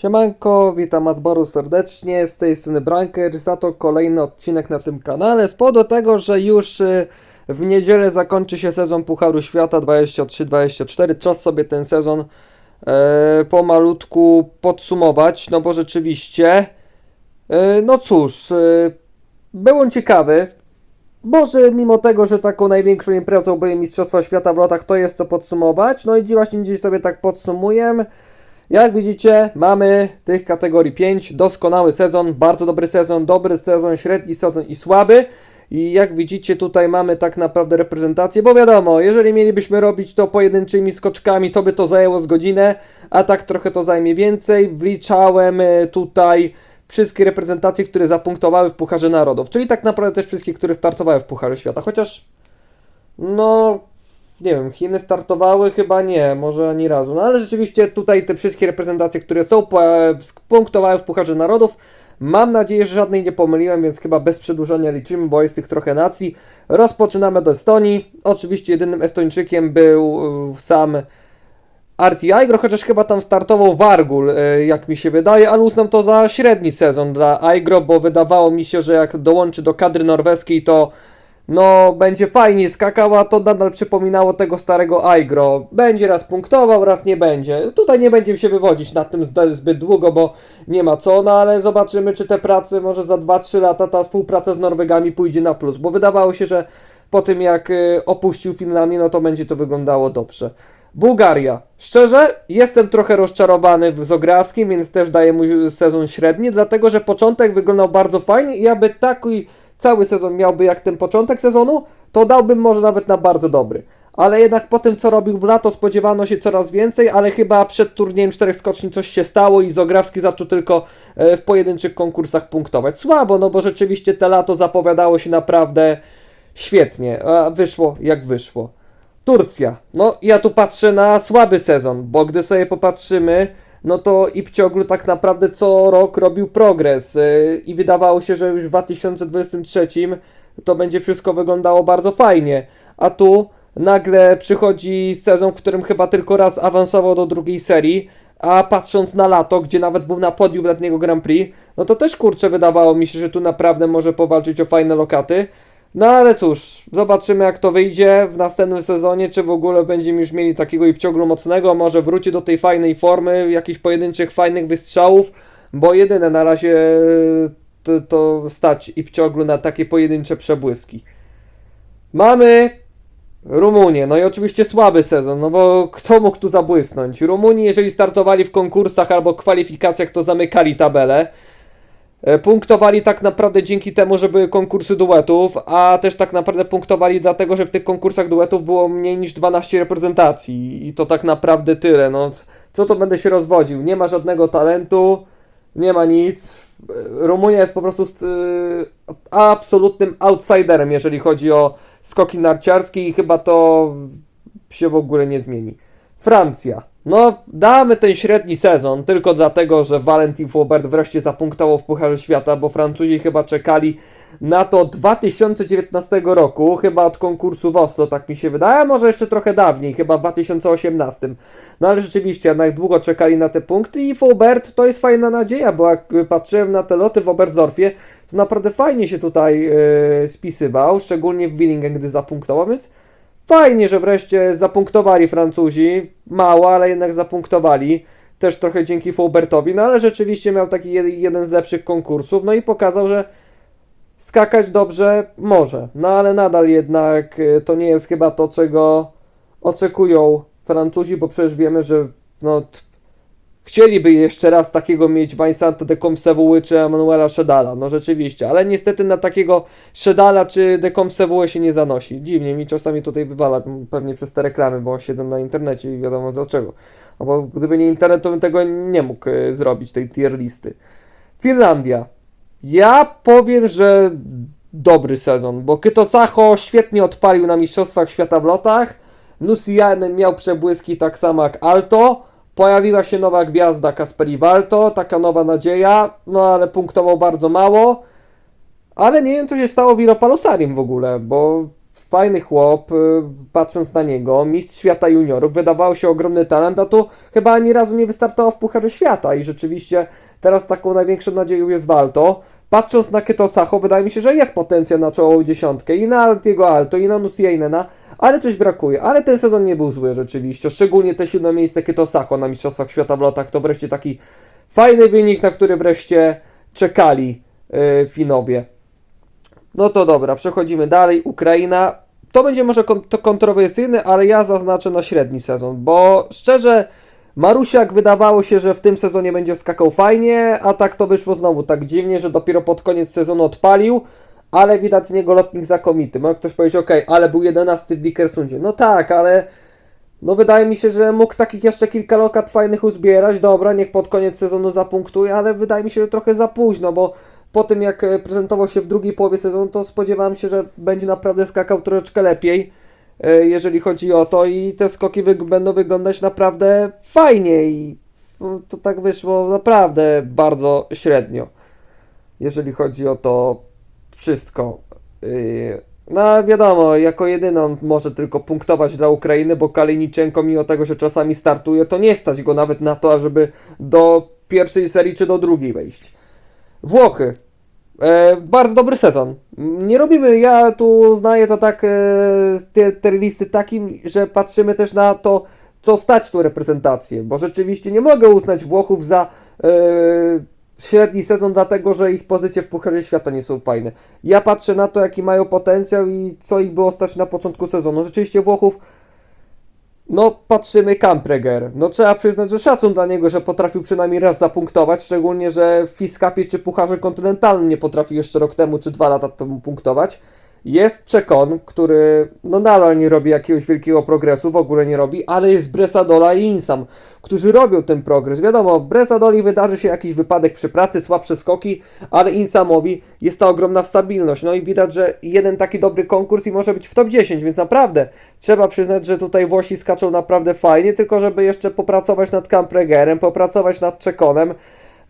Siemanko, witam was bardzo serdecznie, z tej strony Branker, za to kolejny odcinek na tym kanale, z powodu tego, że już y, w niedzielę zakończy się sezon Pucharu Świata 23-24, czas sobie ten sezon e, pomalutku podsumować, no bo rzeczywiście, e, no cóż, e, był on ciekawy, może mimo tego, że taką największą imprezą były Mistrzostwa Świata w lotach, to jest co podsumować, no i właśnie dziś sobie tak podsumuję. Jak widzicie, mamy tych kategorii 5. Doskonały sezon, bardzo dobry sezon, dobry sezon, średni sezon i słaby. I jak widzicie, tutaj mamy tak naprawdę reprezentację, bo wiadomo, jeżeli mielibyśmy robić to pojedynczymi skoczkami, to by to zajęło z godzinę, a tak trochę to zajmie więcej. Wliczałem e, tutaj wszystkie reprezentacje, które zapunktowały w Pucharze Narodów, czyli tak naprawdę też wszystkie, które startowały w Pucharze Świata, chociaż no nie wiem, Chiny startowały? Chyba nie, może ani razu. No ale rzeczywiście tutaj te wszystkie reprezentacje, które są, punktowały w Pucharze Narodów. Mam nadzieję, że żadnej nie pomyliłem, więc chyba bez przedłużania liczymy, bo jest tych trochę nacji. Rozpoczynamy od Estonii. Oczywiście jedynym Estończykiem był y, sam Arti Aigro, chociaż chyba tam startował Wargul, y, jak mi się wydaje, ale uznam to za średni sezon dla Aigro, bo wydawało mi się, że jak dołączy do kadry norweskiej, to no będzie fajnie skakała, to nadal przypominało tego starego Aigro. Będzie raz punktował, raz nie będzie. Tutaj nie będziemy się wywodzić nad tym zbyt długo, bo nie ma co, no ale zobaczymy, czy te prace może za 2-3 lata ta współpraca z Norwegami pójdzie na plus, bo wydawało się, że po tym jak y, opuścił Finlandię, no to będzie to wyglądało dobrze. Bułgaria. Szczerze, jestem trochę rozczarowany w Zografskim, więc też daję mu sezon średni, dlatego że początek wyglądał bardzo fajnie i aby taki cały sezon miałby jak ten początek sezonu, to dałbym może nawet na bardzo dobry. Ale jednak po tym, co robił w lato, spodziewano się coraz więcej, ale chyba przed turniejem czterech skoczni coś się stało i Zografski zaczął tylko e, w pojedynczych konkursach punktować. Słabo, no bo rzeczywiście te lato zapowiadało się naprawdę świetnie, a wyszło jak wyszło. Turcja. No, ja tu patrzę na słaby sezon, bo gdy sobie popatrzymy, no to Ipcioglu tak naprawdę co rok robił progres yy, i wydawało się, że już w 2023 to będzie wszystko wyglądało bardzo fajnie. A tu nagle przychodzi sezon, w którym chyba tylko raz awansował do drugiej serii, a patrząc na lato, gdzie nawet był na podium letniego Grand Prix, no to też kurczę wydawało mi się, że tu naprawdę może powalczyć o fajne lokaty. No ale cóż, zobaczymy jak to wyjdzie w następnym sezonie, czy w ogóle będziemy już mieli takiego Ipcioglu mocnego, może wróci do tej fajnej formy, jakichś pojedynczych fajnych wystrzałów, bo jedyne na razie to, to stać Ipcioglu na takie pojedyncze przebłyski. Mamy Rumunię, no i oczywiście słaby sezon, no bo kto mógł tu zabłysnąć? Rumuni, jeżeli startowali w konkursach albo kwalifikacjach, to zamykali tabelę. E, Punktowali tak naprawdę dzięki temu, że były konkursy duetów, a też tak naprawdę punktowali dlatego, że w tych konkursach duetów było mniej niż 12 reprezentacji i to tak naprawdę tyle. No, co to będę się rozwodził? Nie ma żadnego talentu, nie ma nic. E, Rumunia jest po prostu st- y, absolutnym outsiderem, jeżeli chodzi o skoki narciarskie i chyba to się w ogóle nie zmieni. Francja. No, damy ten średni sezon tylko dlatego, że Valentin Faubert wreszcie zapunktował w Pucharze Świata, bo Francuzi chyba czekali na to od 2019 roku, chyba od konkursu w Oslo, tak mi się wydaje, może jeszcze trochę dawniej, chyba w 2018. No ale rzeczywiście, jednak długo czekali na te punkty i Faubert to jest fajna nadzieja, bo jak patrzyłem na te loty w Oberstdorfie, to naprawdę fajnie się tutaj yy, spisywał, szczególnie w Willingen, gdy zapunktował, więc Fajnie, że wreszcie zapunktowali Francuzi. Mało, ale jednak zapunktowali. Też trochę dzięki Faubertowi, no ale rzeczywiście miał taki jed- jeden z lepszych konkursów. No i pokazał, że skakać dobrze może. No ale nadal jednak y, to nie jest chyba to, czego oczekują Francuzi, bo przecież wiemy, że no, chcieliby jeszcze raz takiego mieć Vincenta de Comsevouły czy Emanuela Szedala. No rzeczywiście, ale niestety na takiego Szedala czy de Comsevouły się nie zanosi. Dziwnie mi czasami tutaj wywala, pewnie przez te reklamy, bo siedzę na internecie i wiadomo dlaczego. No bo gdyby nie internet, to bym tego nie mógł e, zrobić, tej tier listy. Finlandia. Ja powiem, że dobry sezon, bo Kyto Sacho świetnie odpalił na Mistrzostwach Świata w lotach. Nusianen miał przebłyski tak samo jak Alto. Pojawiła się nowa gwiazda Kasperi Walto, taka nowa nadzieja, no ale punktował bardzo mało. Ale nie wiem, co się stało Wiropalosarim w ogóle, bo fajny chłop, y, patrząc na niego, mistrz świata juniorów, wydawało się ogromny talent, a tu chyba ani razu nie wystartował w Pucharze Świata i rzeczywiście teraz taką największą nadzieją jest Walto. Patrząc na Keto Sacho, wydaje mi się, że jest potencjał na czołową dziesiątkę i na Altiego Alto, i na Nusieinena, ale coś brakuje. Ale ten sezon nie był zły rzeczywiście, szczególnie te siódme miejsce Keto Sacho na Mistrzostwach Świata w lotach, to wreszcie taki fajny wynik, na który wreszcie czekali yy, Finowie. No to dobra, przechodzimy dalej. Ukraina. To będzie może kon- to kontrowersyjne, ale ja zaznaczę na średni sezon, bo szczerze, Marusiak wydawało się, że w tym sezonie będzie skakał fajnie, a tak to wyszło znowu tak dziwnie, że dopiero pod koniec sezonu odpalił, ale widać z niego lotnik znakomity. Może ktoś powiedzieć, ok, ale był 11 w Dickersundzie. No tak, ale no wydaje mi się, że mógł takich jeszcze kilka lokat fajnych uzbierać. Dobra, niech pod koniec sezonu zapunktuje, ale wydaje mi się, że trochę za późno, bo po tym jak e, prezentował się w drugiej połowie sezonu, to spodziewałem się, że będzie naprawdę skakał troszeczkę lepiej, jeżeli chodzi o to i te skoki będą wyglądać naprawdę fajnie i no, to tak wyszło naprawdę bardzo średnio, jeżeli chodzi o to wszystko. Yy, No wiadomo, jako jedyną może tylko punktować dla Ukrainy, bo Kaliniczenko mimo tego, że czasami startuje, to nie stać go nawet na to, żeby do pierwszej serii czy do drugiej wejść. Włochy. E, bardzo dobry sezon. Nie robimy, ja tu uznaję to tak, e, te, te listy takim, że patrzymy też na to, co stać tą reprezentację, bo rzeczywiście nie mogę uznać Włochów za e, średni sezon, dlatego że ich pozycje w Pucharze Świata nie są fajne. Ja patrzę na to, jaki mają potencjał i co ich było stać na początku sezonu. Rzeczywiście Włochów no, patrzymy Kampreger. No, trzeba przyznać, że szacun dla niego, że potrafił przynajmniej raz zapunktować, szczególnie, że w Fiskapie czy Pucharze Kontynentalnym nie potrafił jeszcze rok temu czy dwa lata temu punktować. Jest Czekon, który no nadal nie robi jakiegoś wielkiego progresu, w ogóle nie robi, ale jest Bresadola i Insam, którzy robią ten progres. Wiadomo, Bresadoli wydarzy się jakiś wypadek przy pracy, słabsze skoki, ale Insamowi jest ta ogromna stabilność. No i widać, że jeden taki dobry konkurs i może być w top 10, więc naprawdę trzeba przyznać, że tutaj Włosi skaczą naprawdę fajnie, tylko żeby jeszcze popracować nad Kampregerem, popracować nad Czekonem,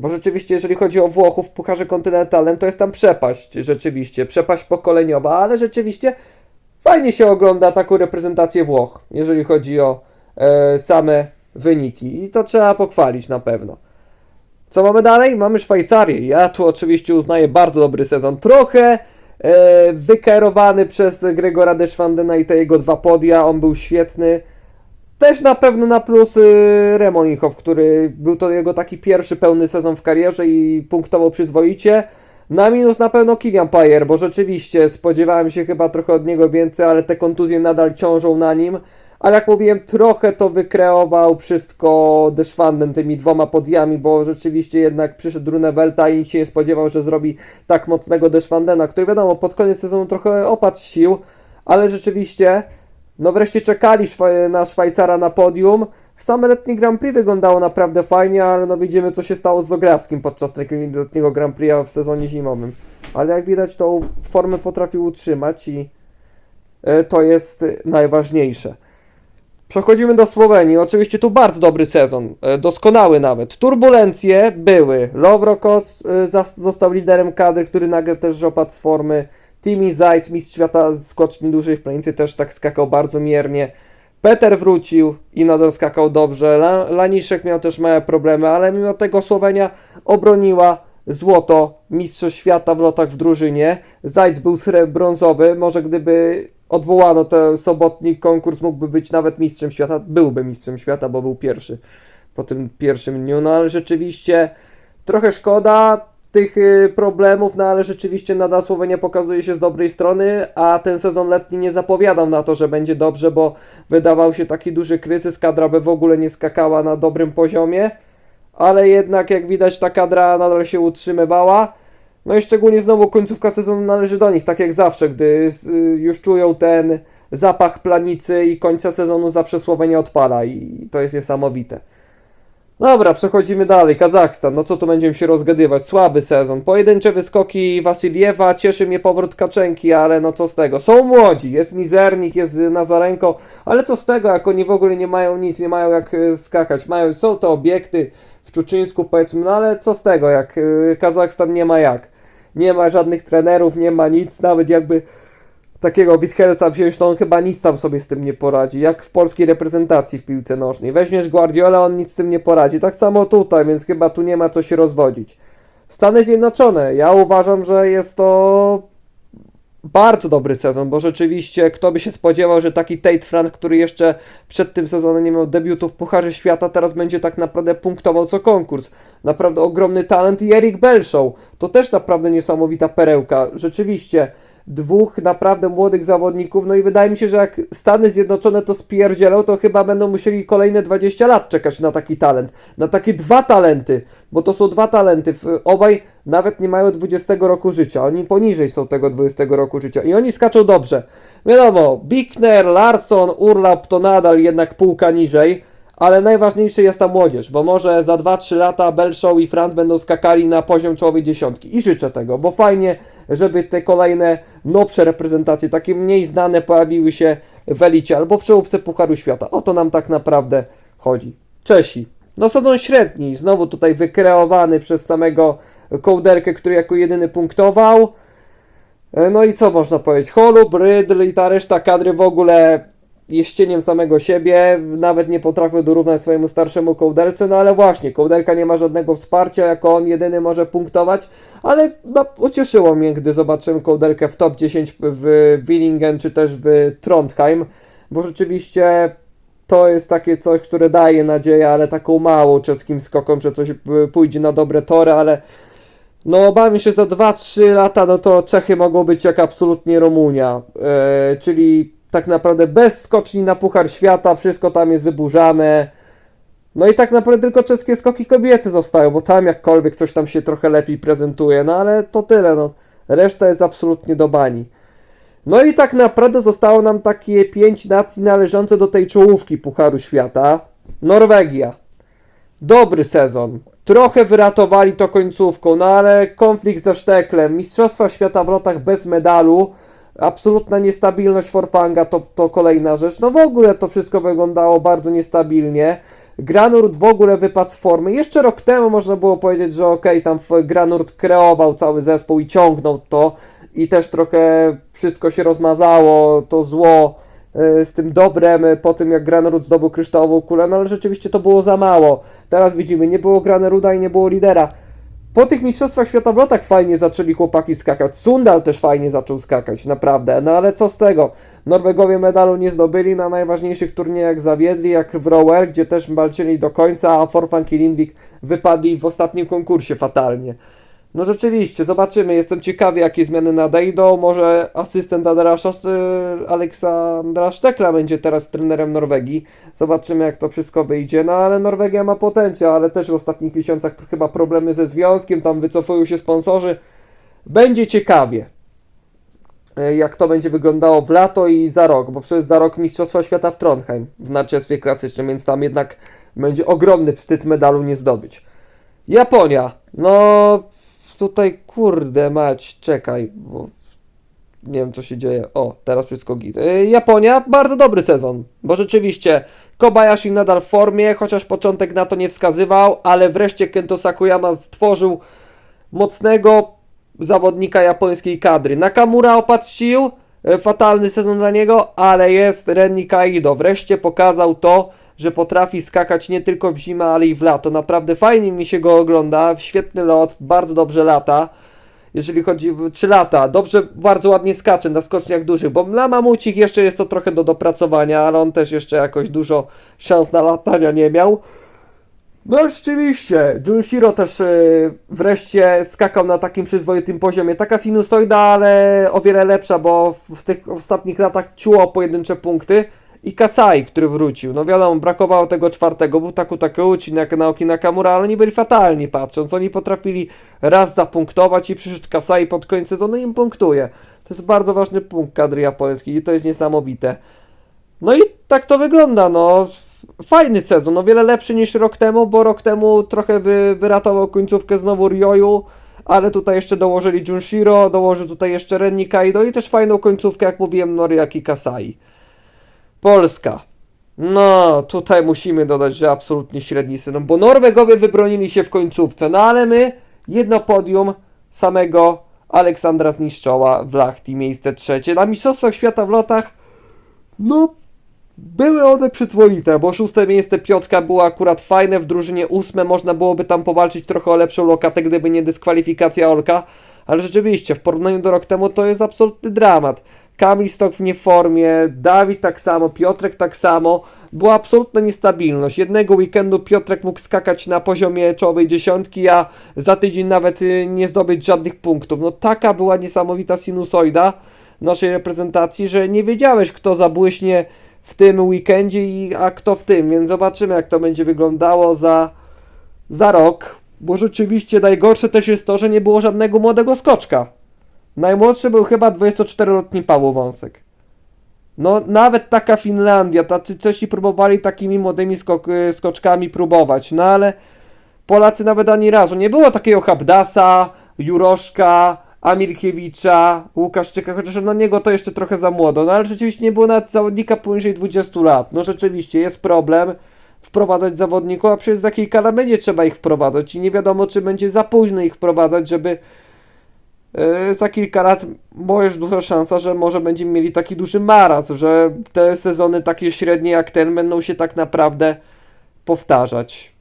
bo rzeczywiście, jeżeli chodzi o Włochów w Pucharze Kontynentalnym, to jest tam przepaść, rzeczywiście, przepaść pokoleniowa, ale rzeczywiście fajnie się ogląda taką reprezentację Włoch, jeżeli chodzi o e, same wyniki i to trzeba pochwalić na pewno. Co mamy dalej? Mamy Szwajcarię. Ja tu oczywiście uznaję bardzo dobry sezon. Trochę e, wykierowany przez Gregora Deschwandena i te jego dwa podia. On był świetny. Też na pewno na plus y, Remonikow, który był to jego taki pierwszy pełny sezon w karierze i punktował przyzwoicie. Na minus na pewno Kilian Pajer, bo rzeczywiście spodziewałem się chyba trochę od niego więcej, ale te kontuzje nadal ciążą na nim. Ale jak mówiłem, trochę to wykreował wszystko Deschwanden tymi dwoma podjami, bo rzeczywiście jednak przyszedł Runewelta i się nie spodziewał, że zrobi tak mocnego Deschwandena, który wiadomo, pod koniec sezonu trochę opadł sił, ale rzeczywiście no wreszcie czekali na Szwajcara na podium. Same letnie Grand Prix wyglądało naprawdę fajnie, ale no widzimy co się stało z Zograwskim podczas takiego letniego Grand Prix w sezonie zimowym. Ale jak widać tą formę potrafił utrzymać i e, to jest najważniejsze. Przechodzimy do Słowenii. Oczywiście tu bardzo dobry sezon, e, doskonały nawet. Turbulencje były. Lowrokos e, został liderem kadry, który nagle też opadł z formy. Timi Zajt, mistrz świata z skoczni dużej w planicy, też tak skakał bardzo miernie. Peter wrócił i nadal skakał dobrze. La- Laniszek miał też małe problemy, ale mimo tego Słowenia obroniła złoto mistrzostw świata w lotach w drużynie. Zajc był brązowy. Może gdyby odwołano ten sobotni konkurs, mógłby być nawet mistrzem świata. Byłby mistrzem świata, bo był pierwszy po tym pierwszym dniu. No ale rzeczywiście trochę szkoda tych y, problemów, no ale rzeczywiście nadal Słowenia pokazuje się z dobrej strony, a ten sezon letni nie zapowiadał na to, że będzie dobrze, bo wydawał się taki duży kryzys, kadra by w ogóle nie skakała na dobrym poziomie, ale jednak jak widać ta kadra nadal się utrzymywała. No i szczególnie znowu końcówka sezonu należy do nich, tak jak zawsze, gdy y, już czują ten zapach planicy i końca sezonu zawsze Słowenia odpala i to jest niesamowite. Dobra, przechodzimy dalej. Kazachstan, no co tu będziemy się rozgadywać? Słaby sezon. Pojedyncze wyskoki Wasiliewa, cieszy mnie powrót Kaczenki, ale no co z tego? Są młodzi, jest Mizernik, jest Nazarenko, ale co z tego, jak oni w ogóle nie mają nic, nie mają jak e, skakać. Mają, są to obiekty w Czuczyńsku powiedzmy, no ale co z tego, jak e, Kazachstan nie ma jak. Nie ma żadnych trenerów, nie ma nic, nawet jakby takiego Withelca wziąć, to on chyba nic tam sobie z tym nie poradzi. Jak w polskiej reprezentacji w piłce nożnej. Weźmiesz Guardiola, on nic z tym nie poradzi. Tak samo tutaj, więc chyba tu nie ma co się rozwodzić. Stany Zjednoczone. Ja uważam, że jest to bardzo dobry sezon, bo rzeczywiście kto by się spodziewał, że taki Tate Frank, który jeszcze przed tym sezonem nie miał debiutu w Pucharze Świata, teraz będzie tak naprawdę punktował co konkurs. Naprawdę ogromny talent i Eric Belshaw. To też naprawdę niesamowita perełka. Rzeczywiście dwóch naprawdę młodych zawodników, no i wydaje mi się, że jak Stany Zjednoczone to spierdzielą, to chyba będą musieli kolejne 20 lat czekać na taki talent, na takie dwa talenty, bo to są dwa talenty, obaj nawet nie mają 20 roku życia, oni poniżej są tego 20 roku życia i oni skaczą dobrze. Wiadomo, Bickner, Larson, Urlap to nadal jednak półka niżej, ale najważniejsze jest ta młodzież, bo może za 2-3 lata Belshaw i Franz będą skakali na poziom czołowej dziesiątki. I życzę tego, bo fajnie, żeby te kolejne nowsze reprezentacje, takie mniej znane, pojawiły się w elicie albo w czołówce Pucharu Świata. O to nam tak naprawdę chodzi. Czesi. No sezon średni, znowu tutaj wykreowany przez samego kołderkę, który jako jedyny punktował. E, No i co można powiedzieć? Holub, Rydl i ta reszta kadry w ogóle jest cieniem samego siebie, nawet nie potrafią dorównać swojemu starszemu kołderce, no ale właśnie, kołderka nie ma żadnego wsparcia, jako on jedyny może punktować, ale no, ucieszyło mnie, gdy zobaczyłem kołderkę w top 10 w Willingen czy też w Trondheim, bo rzeczywiście to jest takie coś, które daje nadzieję, ale taką małą czeskim skokom, że coś pójdzie na dobre tory, ale no obawiam się, za 2-3 lata, no to Czechy mogą być jak absolutnie Rumunia, e, czyli tak naprawdę bez skoczni na Puchar Świata, wszystko tam jest wyburzane. No i tak naprawdę tylko czeskie skoki kobiece zostają, bo tam jakkolwiek coś tam się trochę lepiej prezentuje, no ale to tyle, no. Reszta jest absolutnie do bani. No i tak naprawdę zostało nam takie pięć nacji należące do tej czołówki Pucharu Świata. Norwegia. Dobry sezon. Trochę wyratowali to końcówką, no ale konflikt ze Szteklem, Mistrzostwa Świata w lotach bez medalu, absolutna niestabilność Forfanga to, to kolejna rzecz. No w ogóle to wszystko wyglądało bardzo niestabilnie. Granurt w ogóle wypadł z formy. Jeszcze rok temu można było powiedzieć, że okej, tam Granurt kreował cały zespół i ciągnął to i też trochę wszystko się rozmazało, to zło e, z tym dobrem e, po tym jak Granrud zdobył kryształową kulę, no ale rzeczywiście to było za mało. Teraz widzimy, nie było Graneruda i nie było lidera. Po tych mistrzostwach świata w lotach fajnie zaczęli chłopaki skakać. Sundal też fajnie zaczął skakać, naprawdę. No ale co z tego? Norwegowie medalu nie zdobyli, na najważniejszych turniejach zawiedli, jak w Rower, gdzie też walczyli do końca, a Forfang i Lindvik wypadli w ostatnim konkursie fatalnie. No rzeczywiście, zobaczymy. Jestem ciekawy, jakie zmiany nadejdą. Może asystent Adrasza, y, Aleksandra Sztekla będzie teraz trenerem Norwegii. Zobaczymy, jak to wszystko wyjdzie. No ale Norwegia ma potencjał, ale też w ostatnich miesiącach chyba problemy ze związkiem, tam wycofują się sponsorzy. Będzie ciekawie, y, jak to będzie wyglądało w lato i za rok, bo przecież za rok Mistrzostwa Świata w Trondheim w narciarstwie klasycznym, więc tam jednak będzie ogromny wstyd medalu nie zdobyć. Japonia. No tutaj kurde mać, czekaj, bo nie wiem co się dzieje. O, teraz wszystko git. Y, Japonia, bardzo dobry sezon, bo rzeczywiście Kobayashi nadal w formie, chociaż początek na to nie wskazywał, ale wreszcie Kento Sakuyama stworzył mocnego zawodnika japońskiej kadry. Nakamura opadł sił, e, fatalny sezon dla niego, ale jest Renni Kaido. Wreszcie pokazał to, że potrafi skakać nie tylko w zimę, ale i w lato. Naprawdę fajnie mi się go ogląda, świetny lot, bardzo dobrze lata. Jeżeli chodzi o 3 lata, dobrze, bardzo ładnie skacze na skoczniach dużych, bo dla mamucich jeszcze jest to trochę do dopracowania, ale on też jeszcze jakoś dużo szans na latania nie miał. No rzeczywiście, Junshiro też e, wreszcie skakał na takim przyzwoitym poziomie. Taka sinusoida, ale o wiele lepsza, bo w, w tych ostatnich latach ciuło pojedyncze punkty. I Kasai, który wrócił. No wiadomo, brakowało tego czwartego. Był Taku Takeuchi, Naoki Nakamura, ale oni byli fatalni patrząc. Oni potrafili raz zapunktować i przyszedł Kasai pod koniec sezonu i im punktuje. To jest bardzo ważny punkt kadry japońskiej i to jest niesamowite. No i tak to wygląda, no. Fajny sezon, o wiele lepszy niż rok temu, bo rok temu trochę wy, wyratował końcówkę znowu Ryoyu, ale tutaj jeszcze dołożyli Junshiro, dołożył tutaj jeszcze Renni Kaido i też fajną końcówkę, jak mówiłem, Noriaki Kasai. Polska. No, tutaj musimy dodać, że absolutnie średni sezon, bo Norwegowie wybronili się w końcówce, no ale my jedno podium samego Aleksandra Zniszczoła w Lachti miejsce trzecie. Na Mistrzostwach Świata w lotach, no były one przyzwoite, bo szóste miejsce Piotrka było akurat fajne, w drużynie ósme można byłoby tam powalczyć trochę o lepszą lokatę, gdyby nie dyskwalifikacja Olka, ale rzeczywiście w porównaniu do rok temu to jest absolutny dramat. Kamil Stok w nieformie, Dawid tak samo, Piotrek tak samo, była absolutna niestabilność. Jednego weekendu Piotrek mógł skakać na poziomie czołowej dziesiątki, a za tydzień nawet y, nie zdobyć żadnych punktów. No taka była niesamowita sinusoida naszej reprezentacji, że nie wiedziałeś kto zabłyśnie w tym weekendzie, a kto w tym, więc zobaczymy jak to będzie wyglądało za, za rok, bo rzeczywiście najgorsze też jest to, że nie było żadnego młodego skoczka. Najmłodszy był chyba 24-letni Paweł Wąsek. No nawet taka Finlandia, tacy coś i próbowali takimi młodymi skok, y, skoczkami próbować, no ale Polacy nawet ani razu. Nie było takiego Habdasa, Juroszka, Amirkiewicza, Łukaszczyka, chociaż na niego to jeszcze trochę za młodo, no ale rzeczywiście nie było nawet zawodnika poniżej 20 lat. No rzeczywiście jest problem wprowadzać zawodników, a przecież za kilka lat będzie trzeba ich wprowadzać i nie wiadomo czy będzie za późno ich wprowadzać, żeby za kilka lat bo jest duża szansa, że może będziemy mieli taki duży maraz, że te sezony takie średnie jak ten będą się tak naprawdę powtarzać.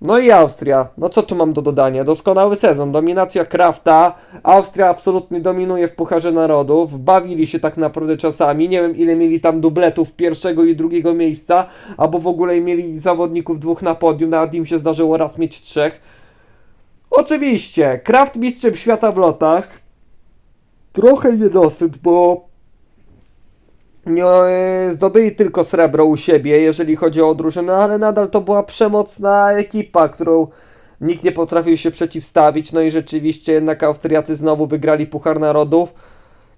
No i Austria. No co tu mam do dodania? Doskonały sezon. Dominacja Krafta. Austria absolutnie dominuje w Pucharze Narodów. Bawili się tak naprawdę czasami. Nie wiem ile mieli tam dubletów pierwszego i drugiego miejsca, albo w ogóle mieli zawodników dwóch na podium. Nawet im się zdarzyło raz mieć trzech. Oczywiście, Kraft mistrzem świata w lotach. Trochę niedosyt, bo e, zdobyli tylko srebro u siebie, jeżeli chodzi o drużynę, ale nadal to była przemocna ekipa, którą nikt nie potrafił się przeciwstawić. No i rzeczywiście jednak Austriacy znowu wygrali Puchar Narodów.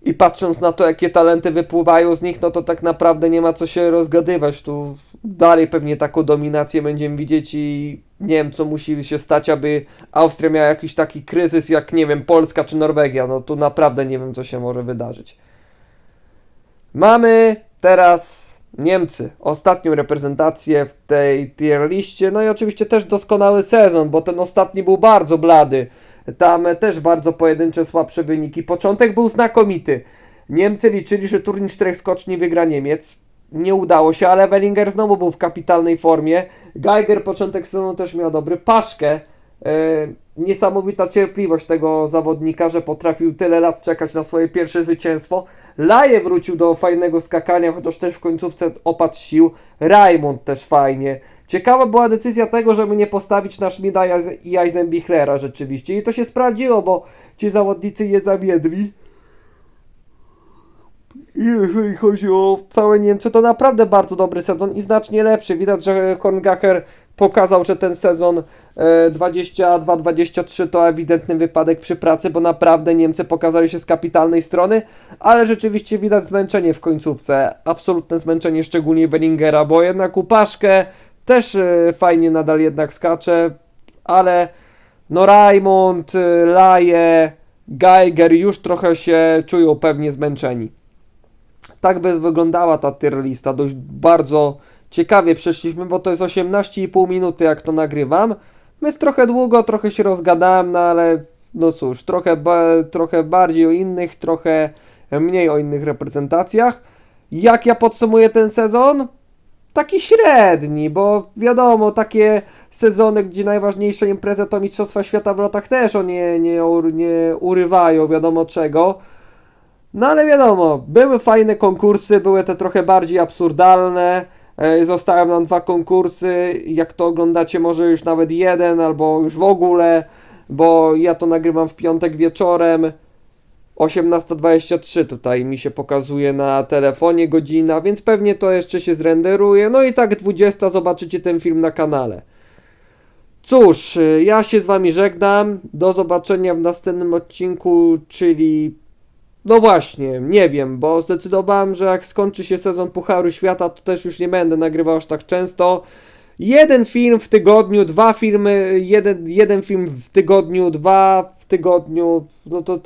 I patrząc na to, jakie talenty wypływają z nich, no to tak naprawdę nie ma co się rozgadywać. Tu dalej pewnie taką dominację będziemy widzieć i nie wiem, co musi się stać, aby Austria miała jakiś taki kryzys, jak nie wiem, Polska czy Norwegia. No tu naprawdę nie wiem, co się może wydarzyć. Mamy teraz Niemcy, ostatnią reprezentację w tej tier liście. No i oczywiście też doskonały sezon, bo ten ostatni był bardzo blady. Tam też bardzo pojedyncze, słabsze wyniki. Początek był znakomity. Niemcy liczyli, że turniej czterech skoczni wygra Niemiec. Nie udało się, ale Wellinger znowu był w kapitalnej formie. Geiger początek sezonu też miał dobry. Paszkę. E, niesamowita cierpliwość tego zawodnika, że potrafił tyle lat czekać na swoje pierwsze zwycięstwo. Laje wrócił do fajnego skakania, chociaż też w końcówce opadł sił. Raimund też fajnie. Ciekawa była decyzja tego, żeby nie postawić na Schmida i Eisenbichlera rzeczywiście. I to się sprawdziło, bo ci zawodnicy nie zawiedli. I jeżeli chodzi o całe Niemcy, to naprawdę bardzo dobry sezon i znacznie lepszy. Widać, że Korngacher pokazał, że ten sezon e, 22-23 to ewidentny wypadek przy pracy, bo naprawdę Niemcy pokazali się z kapitalnej strony, ale rzeczywiście widać zmęczenie w końcówce. Absolutne zmęczenie, szczególnie Wellingera, bo jednak Upaszkę też e, fajnie nadal jednak skacze, ale no e, Laje, Geiger już trochę się czują pewnie zmęczeni. Tak by wyglądała ta tier lista. Dość bardzo ciekawie przeszliśmy, bo to jest 18,5 minuty jak to nagrywam. Jest trochę długo, trochę się rozgadałem, no ale no cóż, trochę, trochę bardziej o innych, trochę mniej o innych reprezentacjach. Jak ja podsumuję ten sezon? Taki średni, bo wiadomo, takie sezony, gdzie najważniejsza impreza to Mistrzostwa Świata w lotach też o nie, nie, nie urywają wiadomo czego. No ale wiadomo, były fajne konkursy, były te trochę bardziej absurdalne. E, Zostałem nam dwa konkursy, jak to oglądacie może już nawet jeden albo już w ogóle, bo ja to nagrywam w piątek wieczorem. 18.23 tutaj mi się pokazuje na telefonie godzina, więc pewnie to jeszcze się zrenderuje. No i tak 20 zobaczycie ten film na kanale. Cóż, y, ja się z wami żegnam. Do zobaczenia w następnym odcinku, czyli no właśnie, nie wiem, bo zdecydowałem, że jak skończy się sezon Pucharu Świata, to też już nie będę nagrywał aż tak często. Jeden film w tygodniu, dwa filmy, jeden, jeden film w tygodniu, dwa w tygodniu, no to,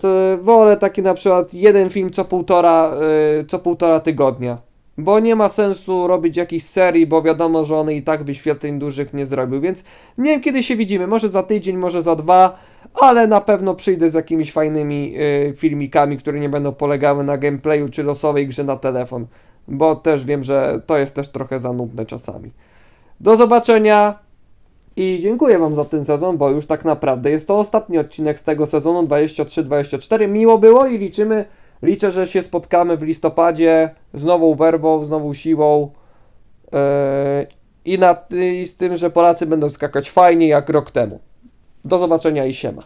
to wolę taki na przykład jeden film co półtora, y, co półtora tygodnia. Bo nie ma sensu robić jakichś serii, bo wiadomo, że one i tak wyświetleń dużych nie zrobił, więc nie wiem kiedy się widzimy, może za tydzień, może za dwa, ale na pewno przyjdę z jakimiś fajnymi y, filmikami, które nie będą polegały na gameplayu czy losowej grze na telefon, bo też wiem, że to jest też trochę za nudne czasami. Do zobaczenia i dziękuję Wam za ten sezon, bo już tak naprawdę jest to ostatni odcinek z tego sezonu 23-24. Miło było i liczymy, liczę, że się spotkamy w listopadzie z nową werbą, z nową siłą yy, i, i z tym, że Polacy będą skakać fajnie jak rok temu. Do zobaczenia i siema.